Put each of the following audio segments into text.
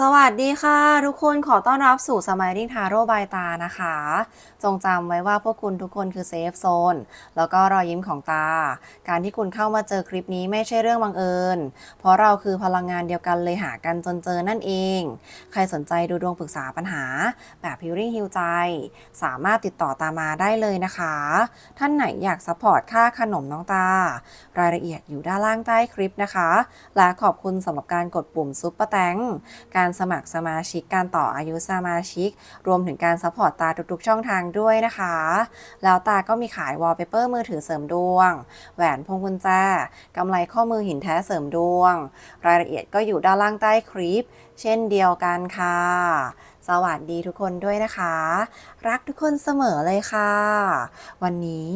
สวัสดีค่ะ ทุกคนขอต้อนรับสู่ Smiling Tarot by ตานะคะ จงจำไว้ว่าพวกคุณทุกคนคือเซฟโซนแล้วก็รอยยิ้มของตา การที่คุณเข้ามาเจอคลิปนี้ไม่ใช่เรื่องบังเอิญ เพราะเราคือพลังงานเดียวกันเลยหากันจนเจอนั่นเอง ใครสนใจดูดวงปรึกษาปัญหา แบบพิวริ่งฮิวใจ สามารถติดต่อตามมาได้เลยนะคะ ท่านไหนอยากซัพพอร์ตค่าขนมน้องตา รายละเอียดอยู่ด้านล่างใต้คลิปนะคะ และขอบคุณสำหรับการกดปุ่มซุปเปอร์แตงการการสมัครสมาชิกการต่ออายุสมาชิก รวมถึงการซัพพอร์ตตาทุกๆ ช่องทางด้วยนะคะ แล้วตาก็มีขายวอลเปเปอร์มือถือเสริมดวง แหวนพวงกุญแจกำไรข้อมือหินแท้เสริมดวง รายละเอียดก็อยู่ด้านล่างใต้คลิป เช่นเดียวกันค่ะ สวัสดีทุกคนด้วยนะคะ รักทุกคนเสมอเลยค่ะ วันนี้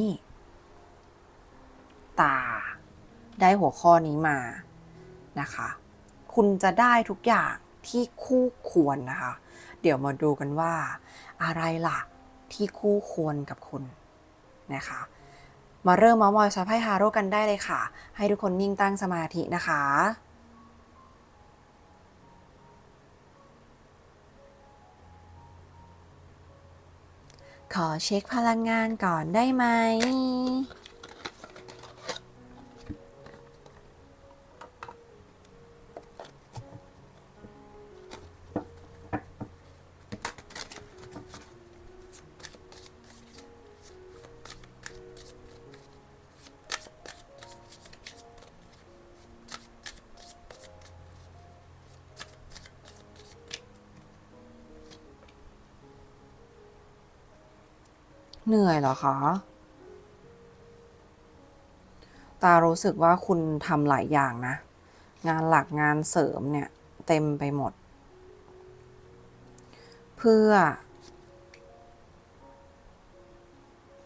ตา ได้หัวข้อนี้มานะคะ คุณจะได้ทุกอย่าง ที่คู่ควรนะคะ เดี๋ยวมาดูกันว่า อะไรล่ะที่คู่ควรกับคุณนะคะ มาเริ่มมามอยชาไพ่ฮาโร่กันได้เลยค่ะ ให้ทุกคนนิ่งตั้งสมาธินะคะขอเช็คพลังงานก่อนได้ไหม เหนื่อยเหรอคะ ตารู้สึกว่าคุณทำหลายอย่างนะ งานหลักงานเสริมเนี่ย เต็มไปหมด เพื่อ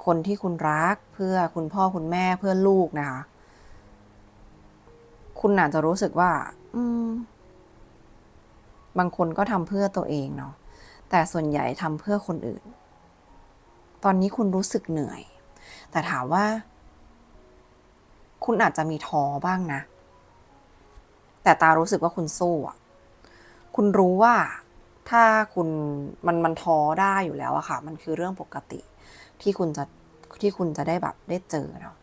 คนที่คุณรักเพื่อคุณพ่อคุณแม่เพื่อลูกนะคะ คุณอาจจะรู้สึกว่า อืม บางคนก็ทำเพื่อตัวเองเนาะแต่ส่วนใหญ่ทำเพื่อคนอื่น ตอนนี้คุณรู้สึกเหนื่อย แต่ถามว่า คุณอาจจะมีท้อบ้างนะ แต่ตารู้สึกว่าคุณสู้อะคุณรู้ว่าถ้าคุณมันมันท้อได้อยู่แล้วอะค่ะ มันคือเรื่องปกติที่คุณจะที่คุณจะได้แบบได้เจอเนาะ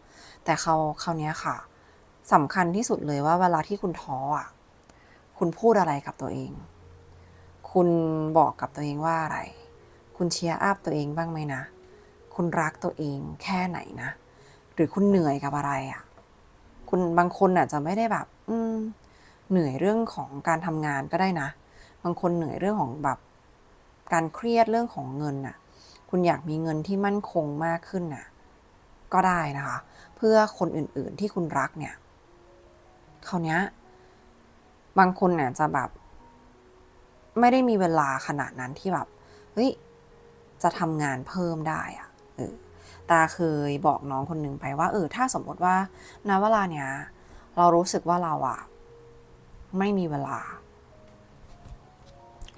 แต่เขาคราวเนี้ยค่ะสำคัญที่สุดเลยว่าเวลาที่คุณท้ออะคุณพูดอะไรกับตัวเอง คุณบอกกับตัวเองว่าอะไร คุณเชียร์อัพตัวเองบ้างไหมนะ คุณรักตัวเองแค่ไหนนะ หรือคุณเหนื่อยกับอะไรอะ่ะ คุณบางคนอาจจะไม่ได้แบบ อืม เหนื่อยเรื่องของการทำงานก็ได้นะ บางคนเหนื่อยเรื่องของแบบ การเครียดเรื่องของเงินน่ะ คุณอยากมีเงินที่มั่นคงมากขึ้นน่ะ ก็ได้นะคะ เพื่อคนอื่นๆที่คุณรักเนี่ยคราวเนี้ยบางคนเนี่ยจะแบบ ไม่ได้มีเวลาขนาดนั้นที่แบบ เฮ้ย จะทำงานเพิ่มได้อะ เออตาเคยบอกน้องคนหนึ่งไปว่า เออ ถ้าสมมติว่าณเวลาเนี้ยเรารู้สึกว่าเราอะไม่มีเวลา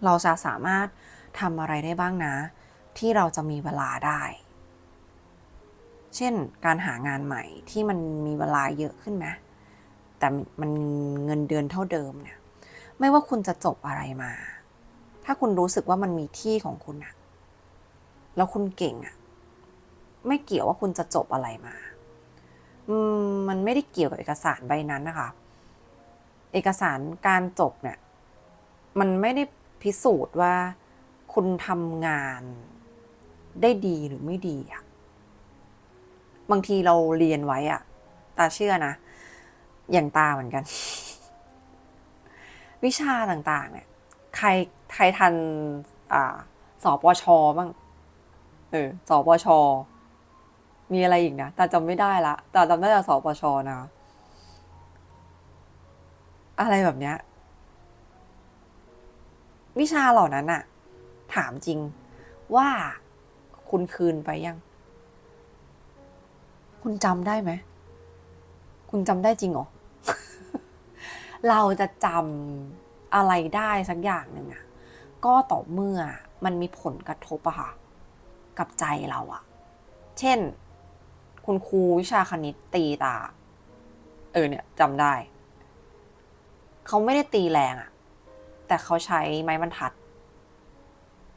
เราจะสามารถทำอะไรได้บ้างนะ ที่เราจะมีเวลาได้ เช่น การหางานใหม่ที่มันมีเวลาเยอะขึ้นไหมแต่มันเงินเดือนเท่าเดิมเนี่ย ไม่ว่าคุณจะจบอะไรมา ถ้าคุณรู้สึกว่ามันมีที่ของคุณอะแล้วคุณเก่งอะ ไม่เกี่ยวว่าคุณจะจบอะไรมา อืมมันไม่ได้เกี่ยวกับเอกสารใบนั้นนะคะ เอกสารการจบเนี่ย มันไม่ได้พิสูจน์ว่าคุณทำงานได้ดีหรือไม่ดีอะบางทีเราเรียนไว้อะตาเชื่อนะ อย่างตาเหมือนกัน วิชาต่างๆ เนี่ย ใครใครทัน อ่าสปชบ้าง เออสปช มีอะไรอีกนะแต่จำไม่ได้ละแต่จำได้แต่สปชนะ อะไรแบบเนี้ย วิชาเหล่านั้นอะถามจริงว่าคุณคืนไปยัง คุณจำได้ไหม คุณจำได้จริงเหรอ เราจะจำอะไรได้สักอย่างหนึ่งอะก็ต่อเมื่อมันมีผลกระทบอะค่ะ กับใจเราอะเช่น คุณครูวิชาคณิตตีตา เออเนี่ยจำได้ เขาไม่ได้ตีแรงอะแต่เขาใช้ไม้บรรทัด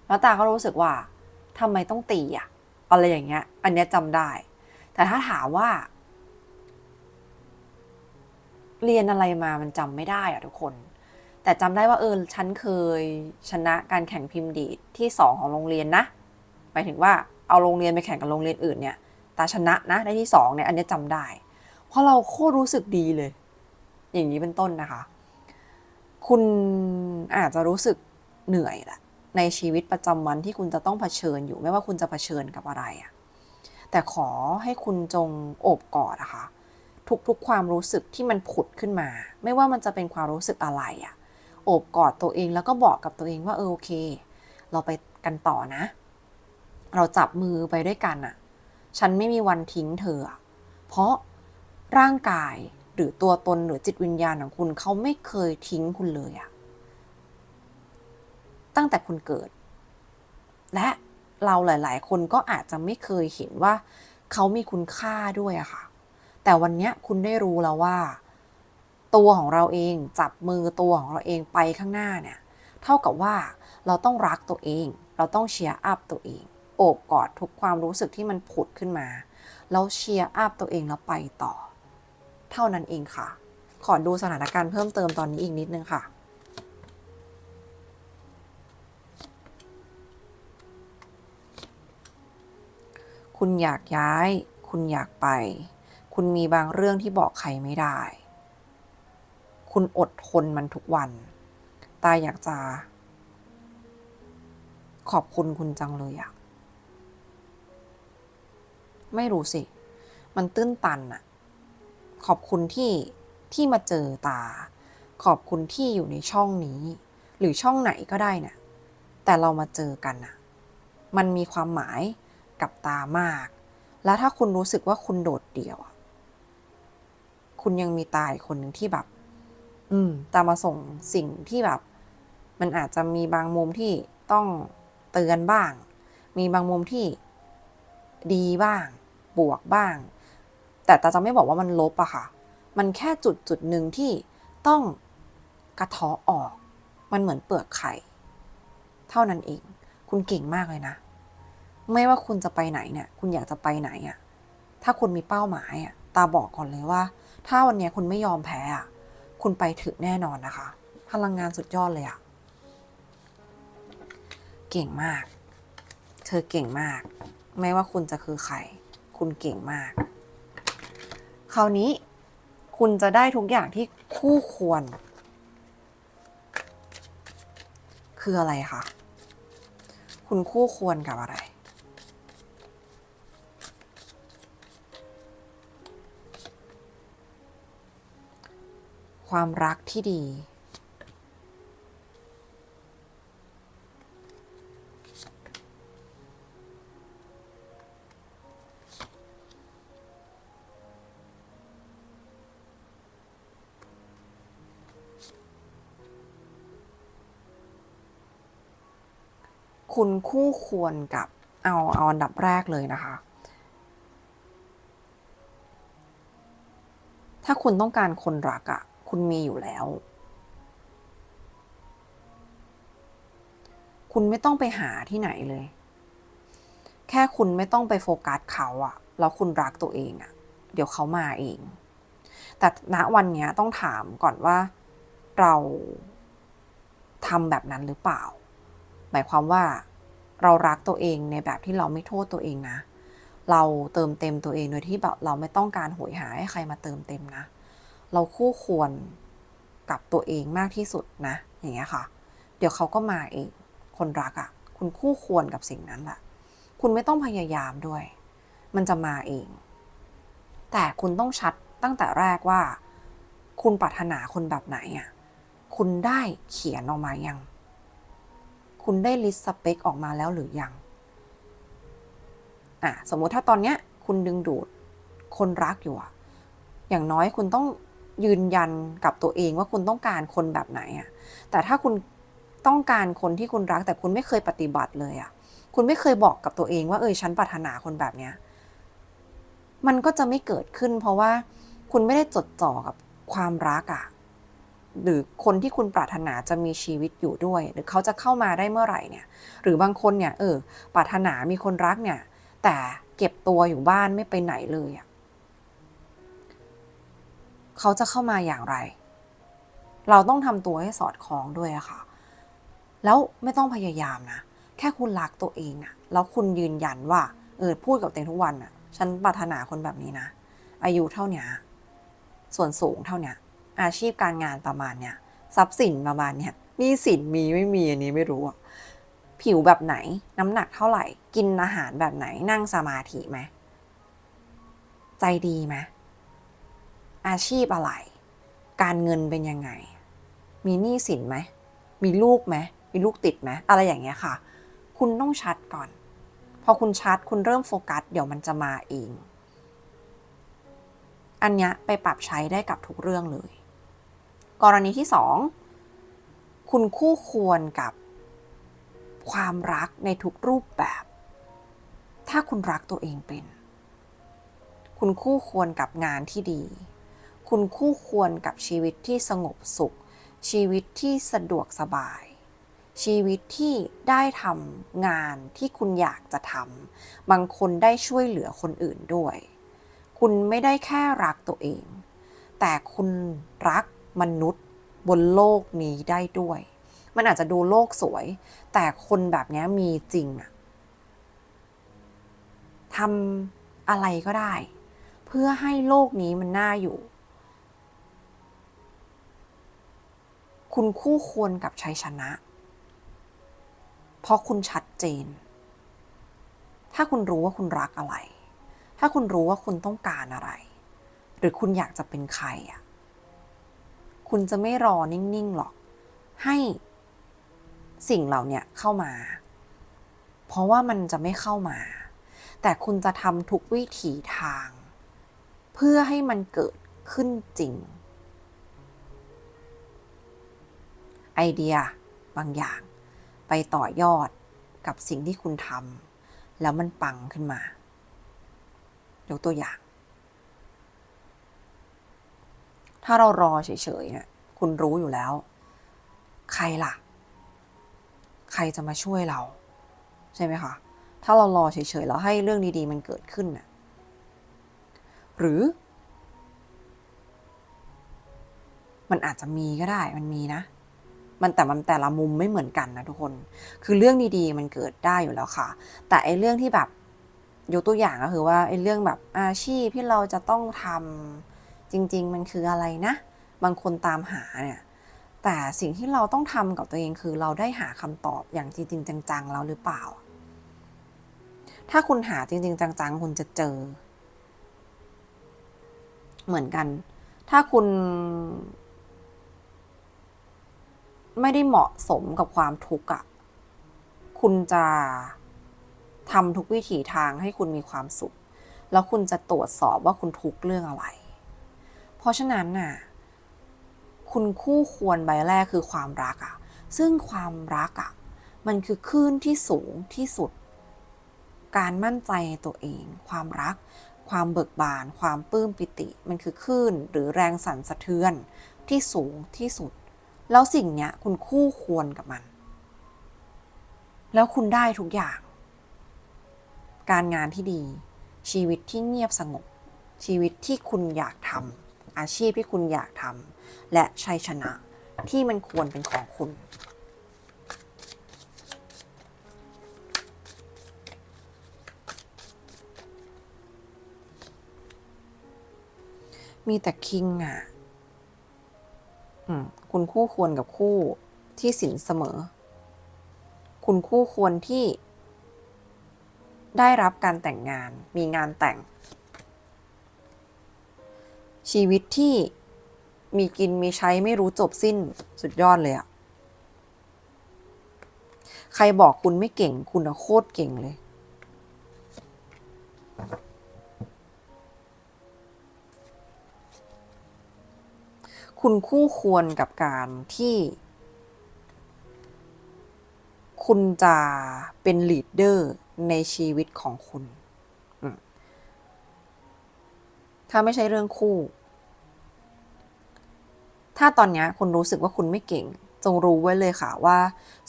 แล้วตาก็รู้สึกว่าทำไมต้องตีอะอะไรอย่างเงี้ย อันเนี้ยจำได้ แต่ถ้าถามว่า เรียนอะไรมามันจำไม่ได้อะทุกคน แต่จำได้ว่าเออฉันเคยชนะการแข่งพิมพ์ดีดที่สองของโรงเรียนนะหมายถึงว่าเอาโรงเรียนไปแข่งกับโรงเรียนอื่นเนี่ย ตาชนะนะได้ที่สองเนี่ยอันนี้ยจำได้ เพราะเราโคตรรู้สึกดีเลย อย่างนี้เป็นต้นนะคะ คุณอาจจะรู้สึกเหนื่อยแหละในชีวิตประจำวันที่คุณจะต้องเผชิญอยู่ไม่ว่าคุณจะเผชิญกับอะไรอะแต่ขอให้คุณจงโอบกอดนะคะทุกๆความรู้สึกที่มันผุดขึ้นมา ไม่ว่ามันจะเป็นความรู้สึกอะไรอะโอบกอดตัวเองแล้วก็บอกกับตัวเองว่าเออโอเค เราไปกันต่อนะ เราจับมือไปด้วยกันอะ ฉันไม่มีวันทิ้งเธอ เพราะร่างกายหรือตัวตนหรือจิตวิญญาณของคุณเขาไม่เคยทิ้งคุณเลยอะตั้งแต่คุณเกิด และเราหลาย ๆ คนก็อาจจะไม่เคยเห็นว่าเขามีคุณค่าด้วยอะค่ะ แต่วันนี้คุณได้รู้แล้วว่า ตัวของเราเองจับมือตัวของเราเองไปข้างหน้าเนี่ย เท่ากับว่าเราต้องรักตัวเอง เราต้องเชียร์อัพตัวเอง โอบกอดทุกความรู้สึกที่มันผุดขึ้นมา แล้วเชียร์อัพตัวเองแล้วไปต่อ เท่านั้นเองค่ะ ขอดูสถานการณ์เพิ่มเติมตอนนี้อีกนิดนึงค่ะคุณอยากย้าย คุณอยากไป คุณมีบางเรื่องที่บอกใครไม่ได้ คุณอดทนมันทุกวัน ตาอยากจะ ขอบคุณคุณจังเลยอะ ไม่รู้สิ มันตื้นตันอะขอบคุณที่ที่มาเจอตา ขอบคุณที่อยู่ในช่องนี้ หรือช่องไหนก็ได้นะ่ะแต่เรามาเจอกันอะมันมีความหมายกับตามาก แล้วถ้าคุณรู้สึกว่าคุณโดดเดี่ยว คุณยังมีตาอีกคนหนึ่งที่แบบ อืม ตามาส่งสิ่งที่แบบ มันอาจจะมีบางมุมที่ต้องเตือนบ้าง มีบางมุมที่ดีบ้าง บวกบ้าง แต่ตาจะไม่บอกว่ามันลบอะค่ะ มันแค่จุดจุดหนึ่งที่ต้องกระเทาะออก มันเหมือนเปลือกไข่ เท่านั้นเอง คุณเก่งมากเลยนะ ไม่ว่าคุณจะไปไหนเนี่ย คุณอยากจะไปไหนอะถ้าคุณมีเป้าหมายอะตาบอกก่อนเลยว่า ถ้าวันนี้คุณไม่ยอมแพ้อะคุณไปถึงแน่นอนนะคะ พลังงานสุดยอดเลยอะเก่งมาก เธอเก่งมาก ไม่ว่าคุณจะคือใคร คุณเก่งมาก คราวนี้คุณจะได้ทุกอย่างที่คู่ควร คืออะไรคะ คุณคู่ควรกับอะไร ความรักที่ดี คุณคู่ควรกับเอาเอาอันดับแรกเลยนะคะ ถ้าคุณต้องการคนรักอะ่ะคุณมีอยู่แล้ว คุณไม่ต้องไปหาที่ไหนเลย แค่คุณไม่ต้องไปโฟกัสเขาอะแล้วคุณรักตัวเองอะเดี๋ยวเขามาเอง แต่ณวันนี้ต้องถามก่อนว่าเราทำแบบนั้นหรือเปล่า หมายความว่าเรารักตัวเองในแบบที่เราไม่โทษตัวเองนะ เราเติมเต็มตัวเองโดยที่แบบเราไม่ต้องการโหยหาให้ใครมาเติมเต็มนะ เราคู่ควรกับตัวเองมากที่สุดนะ อย่างเงี้ยค่ะ เดี๋ยวเขาก็มาเอง คนรักอะ่ะ คุณคู่ควรกับสิ่งนั้นแหละ คุณไม่ต้องพยายามด้วย มันจะมาเอง แต่คุณต้องชัดตั้งแต่แรกว่า คุณปรารถนาคนแบบไหนอะ่ะ คุณได้เขียนออกมายัง คุณได้ลิสต์สเปคออกมาแล้วหรือยังอะสมมุติถ้าตอนเนี้ยคุณดึงดูดคนรักอยู่อะอย่างน้อยคุณต้องยืนยันกับตัวเองว่าคุณต้องการคนแบบไหนอะแต่ถ้าคุณต้องการคนที่คุณรัก แต่คุณไม่เคยปฏิบัติเลยอะคุณไม่เคยบอกกับตัวเองว่าเออฉันปรารถนาคนแบบเนี้ยมันก็จะไม่เกิดขึ้น เพราะว่าคุณไม่ได้จดจ่อกับความรักอะ หรือคนที่คุณปรารถนาจะมีชีวิตอยู่ด้วย หรือเขาจะเข้ามาได้เมื่อไหร่เนี่ยหรือบางคนเนี่ยเออปรารถนามีคนรักเนี่ยแต่เก็บตัวอยู่บ้านไม่ไปไหนเลยอะเขาจะเข้ามาอย่างไร เราต้องทำตัวให้สอดคล้องด้วยอะค่ะ แล้วไม่ต้องพยายามนะ แค่คุณรักตัวเองอะแล้วคุณยืนยันว่า เออ พูดกับตัวเองทุกวันอะฉันปรารถนาคนแบบนี้นะ อายุเท่าเนี้ยส่วนสูงเท่าเนี้ย อาชีพการงานประมาณเนี้ยทรัพย์สินประมาณเนี้ยนี่สินมีไม่มีอันนี้ไม่รู้อะผิวแบบไหน น้ำหนักเท่าไหร่ กินอาหารแบบไหนนั่งสมาธิไหมใจดีไหมอาชีพอะไร การเงินเป็นยังไง มีหนี้สินไหมมีลูกไหมมีลูกติดไหมอะไรอย่างเงี้ยค่ะ คุณต้องชัดก่อน พอคุณชัดคุณเริ่มโฟกัส เดี๋ยวมันจะมาเอง อันเนี้ยไปปรับใช้ได้กับทุกเรื่องเลย กรณีที่สองคุณคู่ควรกับความรักในทุกรูปแบบ ถ้าคุณรักตัวเองเป็น คุณคู่ควรกับงานที่ดี คุณคู่ควรกับชีวิตที่สงบสุข ชีวิตที่สะดวกสบาย ชีวิตที่ได้ทำงานที่คุณอยากจะทำบางคนได้ช่วยเหลือคนอื่นด้วย คุณไม่ได้แค่รักตัวเอง แต่คุณรัก มนุษย์บนโลกนี้ได้ด้วย มันอาจจะดูโลกสวย แต่คนแบบนี้มีจริงอะทำอะไรก็ได้ เพื่อให้โลกนี้มันน่าอยู่ คุณคู่ควรกับชัยชนะ เพราะคุณชัดเจน ถ้าคุณรู้ว่าคุณรักอะไร ถ้าคุณรู้ว่าคุณต้องการอะไร หรือคุณอยากจะเป็นใครอะ คุณจะไม่รอนิ่งๆหรอก ให้สิ่งเหล่านี้เข้ามา เพราะว่ามันจะไม่เข้ามา แต่คุณจะทำทุกวิถีทาง เพื่อให้มันเกิดขึ้นจริง ไอเดียบางอย่าง ไปต่อยอดกับสิ่งที่คุณทำแล้วมันปังขึ้นมา ยกตัวอย่าง ถ้าเรารอเฉยๆเนี่ยคุณรู้อยู่แล้ว ใครล่ะ ใครจะมาช่วยเรา ใช่ไหมคะ ถ้าเรารอเฉยๆแล้วให้เรื่องดีๆ มันเกิดขึ้นน่ะหรือ มันอาจจะมีก็ได้ มันมีนะ มันแต่มันแต่ละมุมไม่เหมือนกันนะทุกคน คือเรื่องดีๆ มันเกิดได้อยู่แล้วค่ะ แต่ไอ้เรื่องที่แบบยกตัวอย่างก็คือว่าไอ้เรื่องแบบอาชีพที่เราจะต้องทำ จริง ๆ มันคืออะไรนะ บางคนตามหาเนี่ย แต่สิ่งที่เราต้องทำกับตัวเองคือเราได้หาคำตอบอย่างจริง ๆ จังๆแล้วหรือเปล่า ถ้าคุณหาจริง ๆ จัง ๆ คุณจะเจอ เหมือนกัน ถ้าคุณ ไม่ได้เหมาะสมกับความทุกข์อะคุณจะทำทุกวิถีทางให้คุณมีความสุข แล้วคุณจะตรวจสอบว่าคุณทุกข์เรื่องอะไร เพราะฉะนั้นน่ะคุณคู่ควรใบแรกคือความรักอะซึ่งความรักอะมันคือคลื่นที่สูงที่สุด การมั่นใจในตัวเอง ความรัก ความเบิกบาน ความปลื้มปิติ มันคือคลื่นหรือแรงสั่นสะเทือนที่สูงที่สุด แล้วสิ่งเนี้ยคุณคู่ควรกับมัน แล้วคุณได้ทุกอย่าง การงานที่ดี ชีวิตที่เงียบสงบ ชีวิตที่คุณอยากทำ อาชีพที่คุณอยากทำและชัยชนะที่มันควรเป็นของคุณ มีแต่คิงอะอคุณคู่ควรกับคู่ที่สินเสมอ คุณคู่ควรที่ได้รับการแต่งงาน มีงานแต่ง ชีวิตที่มีกินมีใช้ไม่รู้จบสิ้นสุดยอดเลยอะใครบอกคุณไม่เก่ง คุณอะโคตรเก่งเลย คุณคู่ควรกับการที่ คุณจะเป็นลีดเดอร์ในชีวิตของคุณ ถ้าไม่ใช่เรื่องคู่ ถ้าตอนนี้คุณรู้สึกว่าคุณไม่เก่ง จงรู้ไว้เลยค่ะว่า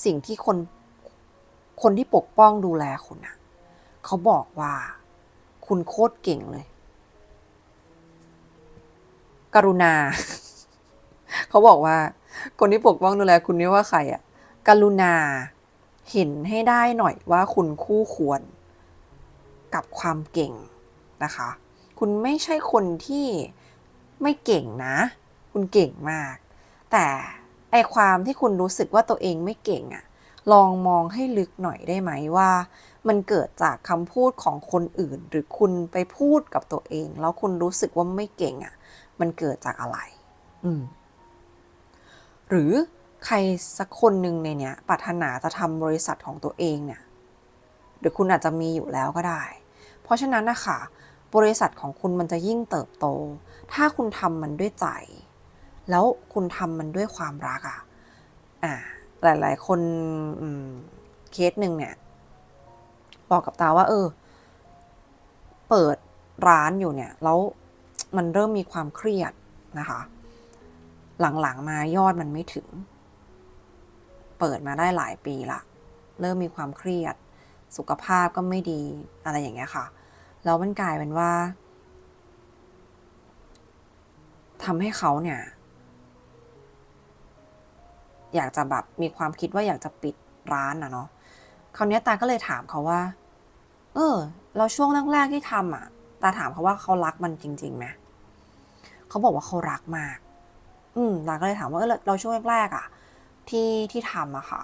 สิ่งที่คนคนที่ปกป้องดูแลคุณอะเขาบอกว่า คุณโคตรเก่งเลย กรุณา เขาบอกว่า คนที่ปกป้องดูแลคุณนี่ว่าใครอะกรุณาเห็นให้ได้หน่อยว่าคุณคู่ควร กับความเก่งนะคะ คุณไม่ใช่คนที่ไม่เก่งนะ คุณเก่งมาก แต่ไอความที่คุณรู้สึกว่าตัวเองไม่เก่งอะลองมองให้ลึกหน่อยได้ไหมว่า มันเกิดจากคำพูดของคนอื่น หรือคุณไปพูดกับตัวเอง แล้วคุณรู้สึกว่าไม่เก่งอะมันเกิดจากอะไร อืม หรือใครสักคนหนึ่งในเนี้ยปรารถนาจะทำบริษัทของตัวเองเนี่ยหรือคุณอาจจะมีอยู่แล้วก็ได้ เพราะฉะนั้นนะคะ บริษัทของคุณมันจะยิ่งเติบโต ถ้าคุณทำมันด้วยใจ แล้วคุณทำมันด้วยความรักอะ่ะอ่าหลาย ๆ คนเคสหนึ่งเนี่ย บอกกับตาว่า เออ เปิดร้านอยู่เนี่ย แล้วมันเริ่มมีความเครียดนะคะ หลัง ๆ มายอดมันไม่ถึง เปิดมาได้หลายปีละ เริ่มมีความเครียด สุขภาพก็ไม่ดีอะไรอย่างเงี้ยค่ะ แล้วมันกลายเป็นว่าทำให้เขาเนี่ย อยากจะแบบมีความคิดว่าอยากจะปิดร้านอะเนาะคราวนี้ตาก็เลยถามเขาว่า เออ เราช่วงแรกๆที่ทำอะตาถามเขาว่าเขารักมันจริงๆไหมเขาบอกว่าเขารักมาก อืมตาก็เลยถามว่าเออเราช่วงแรกๆอะที่ที่ทำอะค่ะ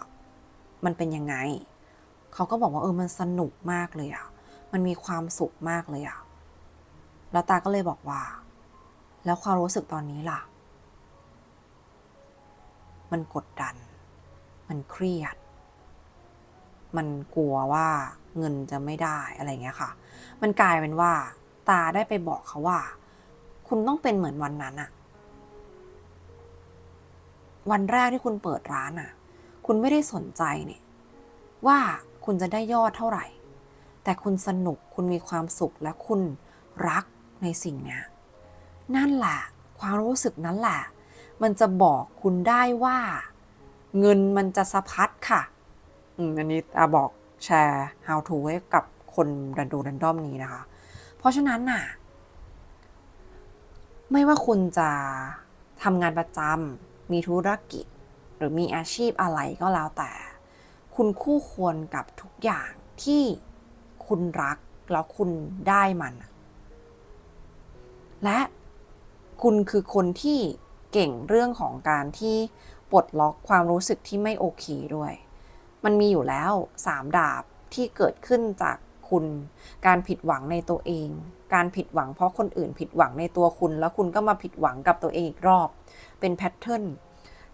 มันเป็นยังไง เขาก็บอกว่าเออมันสนุกมากเลยอะ มันมีความสุขมากเลยอะแล้วตาก็เลยบอกว่า แล้วความรู้สึกตอนนี้ล่ะ มันกดดัน มันเครียด มันกลัวว่าเงินจะไม่ได้อะไรเงี้ยค่ะ มันกลายเป็นว่า ตาได้ไปบอกเขาว่า คุณต้องเป็นเหมือนวันนั้นอะวันแรกที่คุณเปิดร้านอะคุณไม่ได้สนใจเนี่ยว่าคุณจะได้ยอดเท่าไหร่ แต่คุณสนุกคุณมีความสุขและคุณรักในสิ่งนี้นั่นแหละความรู้สึกนั้นแหละมันจะบอกคุณได้ว่า เงินมันจะสะพัดค่ะอันนี้อาบอกแชร์ how to ไว้กับคนดันดูดันดอมนี้นะคะ เพราะฉะนั้นน่ะ ไม่ว่าคุณจะทำงานประจำมีธุรกิจ หรือมีอาชีพอะไรก็แล้วแต่ คุณคู่ควรกับทุกอย่างที่ คุณรักแล้วคุณได้มัน และคุณคือคนที่เก่งเรื่องของการที่ปลดล็อกความรู้สึกที่ไม่โอเคด้วย มันมีอยู่แล้วสามดาบที่เกิดขึ้นจากคุณ การผิดหวังในตัวเอง การผิดหวังเพราะคนอื่นผิดหวังในตัวคุณ แล้วคุณก็มาผิดหวังกับตัวเองอีกรอบ เป็นแพทเทิร์น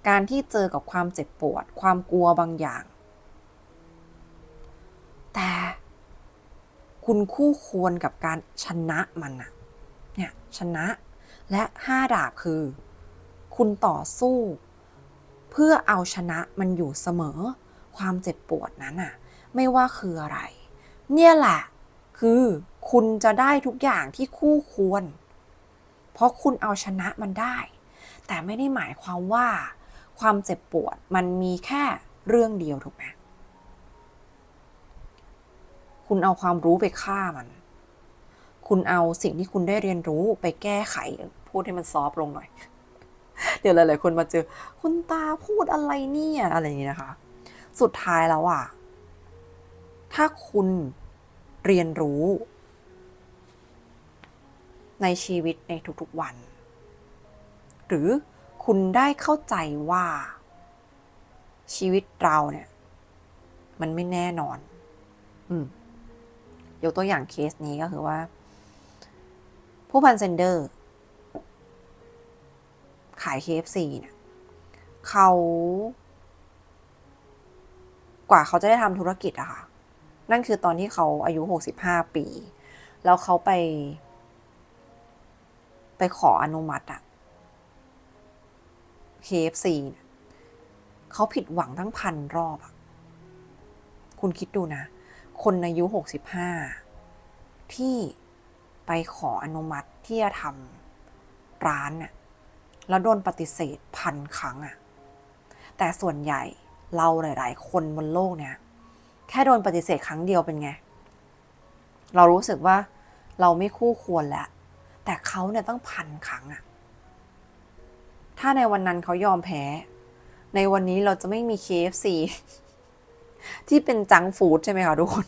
การที่เจอกับความเจ็บปวด ความกลัวบางอย่าง แต่ คุณคู่ควรกับการชนะมันอะเนี่ยชนะและห้าดาบคือ คุณต่อสู้ เพื่อเอาชนะมันอยู่เสมอ ความเจ็บปวดนั้นอะไม่ว่าคืออะไร เนี่ยแหละ คือคุณจะได้ทุกอย่างที่คู่ควร เพราะคุณเอาชนะมันได้ แต่ไม่ได้หมายความว่า ความเจ็บปวดมันมีแค่เรื่องเดียวถูกไหม คุณเอาความรู้ไปฆ่ามัน คุณเอาสิ่งที่คุณได้เรียนรู้ไปแก้ไข พูดให้มันซอฟต์ลงหน่อย เดี๋ยวหลายๆคนมาเจอ คุณตาพูดอะไรเนี่ยอะไรอย่างนี้นะคะ สุดท้ายแล้วอะถ้าคุณเรียนรู้ ในชีวิตในทุกๆวัน หรือคุณได้เข้าใจว่า ชีวิตเราเนี่ย มันไม่แน่นอน อืม ยกตัวอย่างเคสนี้ก็คือว่า ผู้พันเซนเดอร์ ขาย KFC เนี่ยเขากว่าเขาจะได้ทำธุรกิจอะค่ะ นั่นคือตอนที่เขาอายุ 65 ปี แล้วเขาไป ไปขออนุมัติอะ KFC เนี่ยเขาผิดหวังทั้งพันรอบอะ คุณคิดดูนะ คนอายุ 65 ที่ไปขออนุมัติที่จะทำร้านน่ะแล้วโดนปฏิเสธพันครั้งอะแต่ส่วนใหญ่เราหลาย ๆ คนบนโลกเนี้ยแค่โดนปฏิเสธครั้งเดียวเป็นไง เรารู้สึกว่าเราไม่คู่ควรแล้ว แต่เขาเนี่ยต้องพันครั้งอะถ้าในวันนั้นเขายอมแพ้ ในวันนี้เราจะไม่มี KFC ที่เป็นจังฟู้ดใช่ไหมคะทุกคน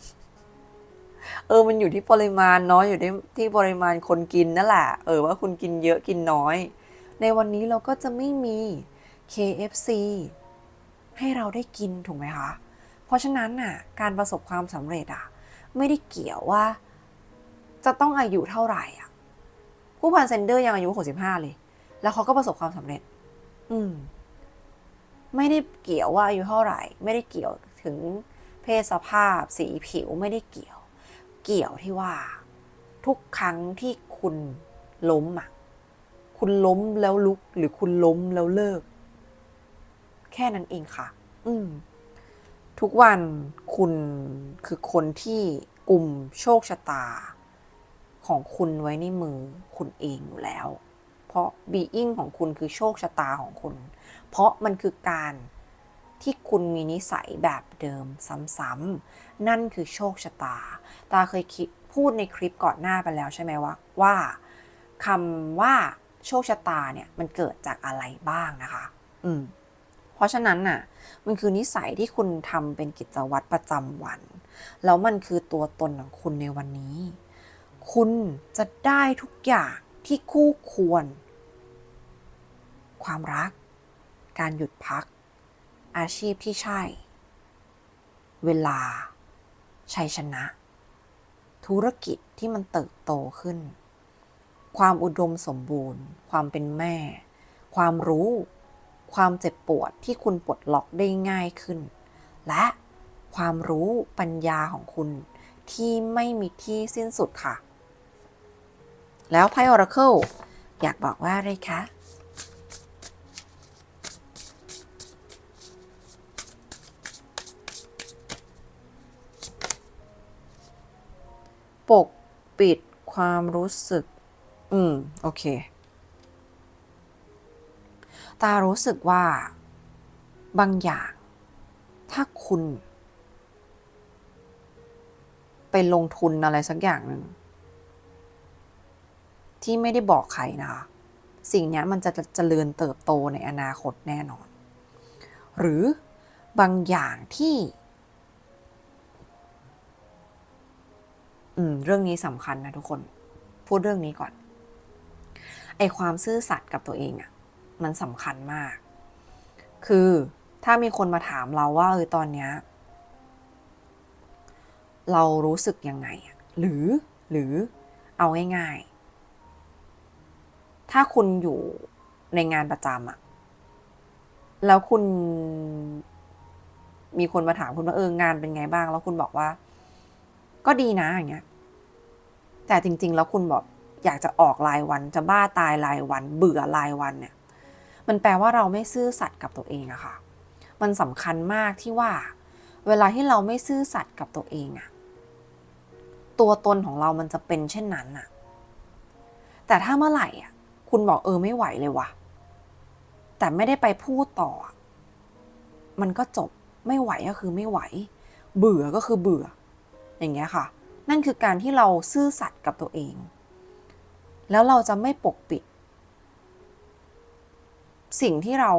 เออมันอยู่ที่ปริมาณเนาะอยู่ที่ที่ปริมาณคนกินนั่นแหละ เออว่าคุณกินเยอะกินน้อย ในวันนี้เราก็จะไม่มี KFC ให้เราได้กินถูกไหมคะ เพราะฉะนั้นน่ะการประสบความสำเร็จอะไม่ได้เกี่ยวว่า จะต้องอายุเท่าไหร่อะ ผู้พันเซนเดอร์ยังอายุ65เลย แล้วเขาก็ประสบความสำเร็จ อืม ไม่ได้เกี่ยวว่าอายุเท่าไหร่ ไม่ได้เกี่ยว ถึงเพศสภาพสีผิวไม่ได้เกี่ยว เกี่ยวที่ว่า ทุกครั้งที่คุณล้มอะคุณล้มแล้วลุกหรือคุณล้มแล้วเลิก แค่นั้นเองค่ะ อืมทุกวันคุณคือคนที่กลุ่มโชคชะตา ของคุณไว้ในมือคุณเองอยู่แล้ว เพราะบีอิงของคุณคือโชคชะตาของคุณ เพราะมันคือการ ที่คุณมีนิสัยแบบเดิมซ้ำๆนั่นคือโชคชะตา ตาเคยคิดพูดในคลิปก่อนหน้าไปแล้วใช่ไหมว่าว่าคำว่าโชคชะตาเนี่ยมันเกิดจากอะไรบ้างนะคะ อืม เพราะฉะนั้นน่ะ มันคือนิสัยที่คุณทำเป็นกิจวัตรประจำวัน แล้วมันคือตัวตนของคุณในวันนี้ คุณจะได้ทุกอย่างที่คู่ควร ความรัก การหยุดพัก อาชีพที่ใช่ เวลา ชัยชนะ ธุรกิจที่มันเติบโตขึ้น ความอุดมสมบูรณ์ ความเป็นแม่ ความรู้ ความเจ็บปวดที่คุณปลดล็อกได้ง่ายขึ้น และความรู้ปัญญาของคุณที่ไม่มีที่สิ้นสุดค่ะ แล้วไพ่ออราเคิลอยากบอกว่าอะไรคะ ปกปิดความรู้สึก อืม โอเค ตารู้สึกว่า บางอย่าง ถ้าคุณ ไปลงทุนอะไรสักอย่างหนึ่งที่ไม่ได้บอกใครนะคะ สิ่งนี้มันจะเจริญเติบโตในอนาคตแน่นอน หรือบางอย่างที่ อืม เรื่องนี้สำคัญนะทุกคน พูดเรื่องนี้ก่อน ไอความซื่อสัตย์กับตัวเองอะมันสำคัญมาก คือถ้ามีคนมาถามเราว่าเออตอนเนี้ยเรารู้สึกยังไง หรือหรือเอาง่ายๆ ถ้าคุณอยู่ในงานประจำอะแล้วคุณมีคนมาถามคุณว่าเอองานเป็นไงบ้าง แล้วคุณบอกว่า ก็ดีนะอย่างเงี้ย แต่จริง ๆ แล้วคุณบอกอยากจะออกรายวันจะบ้าตายรายวัน เบื่อรายวันเนี่ย มันแปลว่าเราไม่ซื่อสัตย์กับตัวเองอะค่ะ มันสำคัญมากที่ว่า เวลาที่เราไม่ซื่อสัตย์กับตัวเองอะตัวตนของเรามันจะเป็นเช่นนั้นอะแต่ถ้าเมื่อไหร่อะคุณบอกเออไม่ไหวเลยว่ะ แต่ไม่ได้ไปพูดต่อ มันก็จบไม่ไหวก็คือไม่ไหว เบื่อก็คือเบื่อ อย่างเงี้ยค่ะ นั่นคือการที่เราซื่อสัตย์กับตัวเอง แล้วเราจะไม่ปกปิด สิ่งที่เรา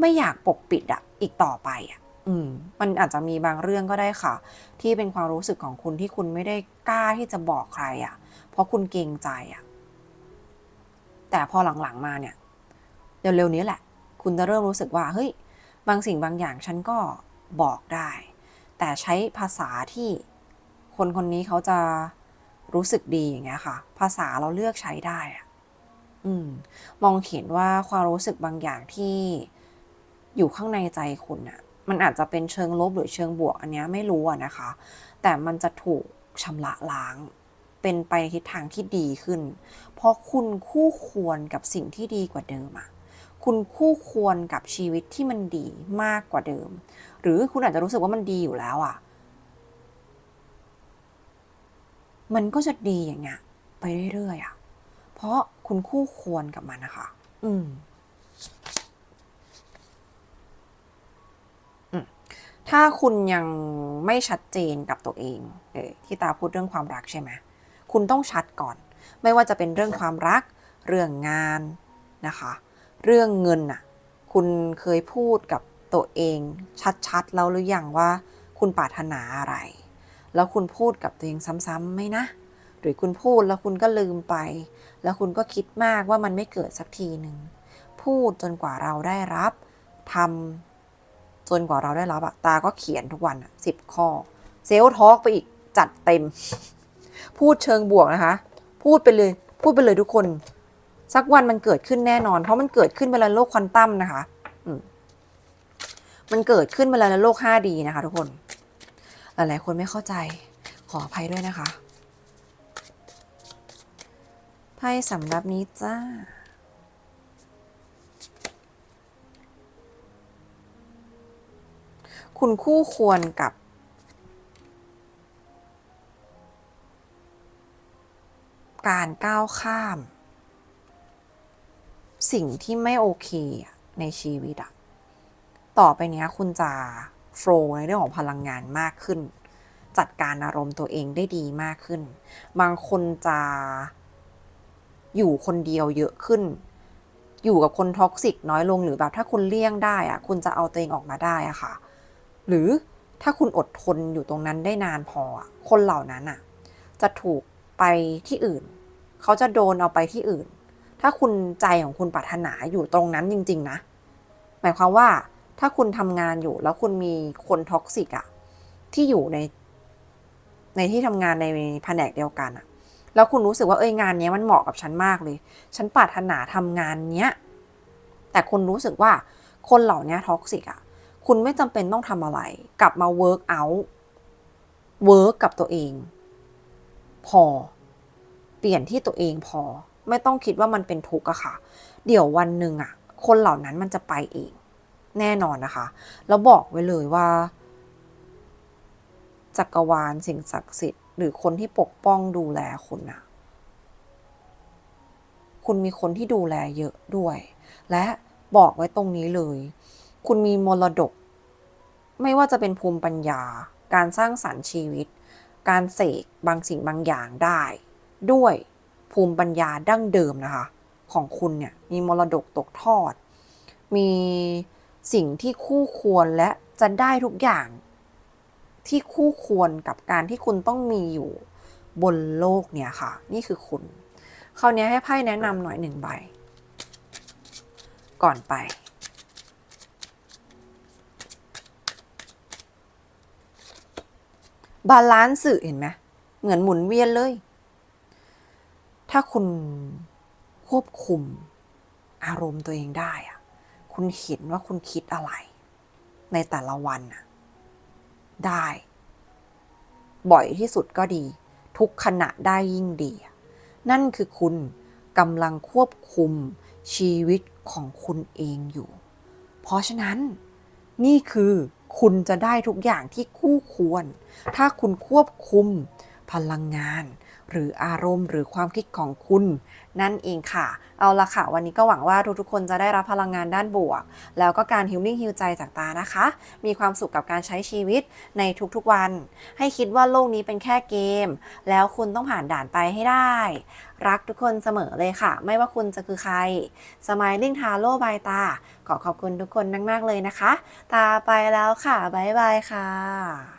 ไม่อยากปกปิดอะอีกต่อไปอะอืมมันอาจจะมีบางเรื่องก็ได้ค่ะ ที่เป็นความรู้สึกของคุณที่คุณไม่ได้กล้าที่จะบอกใครอะเพราะคุณเกรงใจอะแต่พอหลังๆมาเนี่ยเร็วๆนี้แหละ คุณจะเริ่มรู้สึกว่าเฮ้ยบางสิ่งบางอย่างฉันก็บอกได้ แต่ใช้ภาษาที่คนคนนี้เขาจะรู้สึกดีอย่างเงี้ยค่ะ ภาษาเราเลือกใช้ได้อะอืม มองเห็นว่าความรู้สึกบางอย่างที่อยู่ข้างในใจคุณอะมันอาจจะเป็นเชิงลบหรือเชิงบวกอันเนี้ยไม่รู้อะนะคะ แต่มันจะถูกชำระล้าง เป็นไปในทิศทางที่ดีขึ้น เพราะคุณคู่ควรกับสิ่งที่ดีกว่าเดิมอะ คุณคู่ควรกับชีวิตที่มันดีมากกว่าเดิม หรือคุณอาจจะรู้สึกว่ามันดีอยู่แล้วอะมันก็จะดีอย่างเงี้ยไปเรื่อยๆอะเพราะคุณคู่ควรกับมันนะคะอืมอืมถ้าคุณยังไม่ชัดเจนกับตัวเอง เออที่ตาพูดเรื่องความรักใช่ไหมคุณต้องชัดก่อน ไม่ว่าจะเป็นเรื่องความรัก เรื่องงานนะคะ เรื่องเงินน่ะ คุณเคยพูดกับตัวเองชัดๆ แล้วหรือยังว่าคุณปรารถนาอะไร แล้วคุณพูดกับตัวเองซ้ำๆไหมนะ หรือคุณพูดแล้วคุณก็ลืมไป แล้วคุณก็คิดมากว่ามันไม่เกิดสักทีหนึ่ง พูดจนกว่าเราได้รับทำจนกว่าเราได้รับอะตาก็เขียนทุกวันอะสิบข้อ เซลล์ทอล์กไปอีกจัดเต็ม พูดเชิงบวกนะคะ พูดไปเลย พูดไปเลยทุกคน สักวันมันเกิดขึ้นแน่นอน เพราะมันเกิดขึ้นเวลาโลกควอนตัมนะคะมันเกิดขึ้นเวลาโลก 5D นะคะทุกคน หลายๆคนไม่เข้าใจขออภัยด้วยนะคะไพ่สำหรับนี้จ้าคุณคู่ควรกับ การก้าวข้าม สิ่งที่ไม่โอเคในชีวิตอะต่อไปเนี้ยคุณจะโฟล์ในเรื่องของพลังงานมากขึ้น จัดการอารมณ์ตัวเองได้ดีมากขึ้น บางคนจะอยู่คนเดียวเยอะขึ้น อยู่กับคนท็อกซิกน้อยลงหรือแบบถ้าคุณเลี่ยงได้อะคุณจะเอาตัวเองออกมาได้อะค่ะ หรือถ้าคุณอดทนอยู่ตรงนั้นได้นานพอ คนเหล่านั้นอะจะถูกไปที่อื่น เขาจะโดนเอาไปที่อื่น ถ้าคุณใจของคุณปรารถนาอยู่ตรงนั้นจริง ๆ นะ หมายความว่าถ้าคุณทำงานอยู่แล้วคุณมีคนท็อกซิกอะที่อยู่ใน ในที่ทำงานในแผนกเดียวกันอะแล้วคุณรู้สึกว่าเอ้ยงานนี้มันเหมาะกับฉันมากเลย ฉันปรารถนาทำงานเนี้ย แต่คุณรู้สึกว่าคนเหล่านี้ท็อกซิกอะคุณไม่จำเป็นต้องทำอะไร กลับมาเวิร์กเอาท์เวิร์กกับตัวเอง พอ เปลี่ยนที่ตัวเองพอ ไม่ต้องคิดว่ามันเป็นทุกข์อะค่ะ เดี๋ยววันหนึ่งอะคนเหล่านั้นมันจะไปเอง แน่นอนนะคะ แล้วบอกไว้เลยว่า จักรวาลสิ่งศักดิ์สิทธิ์หรือคนที่ปกป้องดูแลคุณนะคุณมีคนที่ดูแลเยอะด้วย และบอกไว้ตรงนี้เลย คุณมีมรดก ไม่ว่าจะเป็นภูมิปัญญา การสร้างสรรค์ชีวิต การเสกบางสิ่งบางอย่างได้ ด้วย ภูมิปัญญาดั้งเดิมนะคะ ของคุณเนี่ยมีมรดกตกทอด มีสิ่งที่คู่ควรและจะได้ทุกอย่าง ที่คู่ควรกับการที่คุณต้องมีอยู่บนโลกเนี่ยค่ะ นี่คือคุณคราวนี้ให้ไพ่แนะนำหน่อยหนึ่งใบ ก่อนไปบาลานซ์สื่อเห็นไหมเหมือนหมุนเวียนเลย ถ้าคุณควบคุมอารมณ์ตัวเองได้อะคุณเห็นว่าคุณคิดอะไร ในแต่ละวันน่ะได้ บ่อยที่สุดก็ดี ทุกขณะได้ยิ่งดี นั่นคือคุณกำลังควบคุมชีวิตของคุณเองอยู่ เพราะฉะนั้นนี่คือคุณจะได้ทุกอย่างที่คู่ควร ถ้าคุณควบคุม พลังงาน หรืออารมณ์ หรือความคิดของคุณ นั่นเองค่ะ เอาละค่ะ วันนี้ก็หวังว่าทุกๆคนจะได้รับพลังงานด้านบวก แล้วก็การฮิลลิ่งฮิลใจจากตานะคะ มีความสุขกับการใช้ชีวิตในทุกๆวัน ให้คิดว่าโลกนี้เป็นแค่เกม แล้วคุณต้องผ่านด่านไปให้ได้ รักทุกคนเสมอเลยค่ะ ไม่ว่าคุณจะคือใครสมายลิงทาโร่บายตาขอขอบคุณทุกคนมากๆเลยนะคะ ตาไปแล้วค่ะบ๊ายบายค่ะ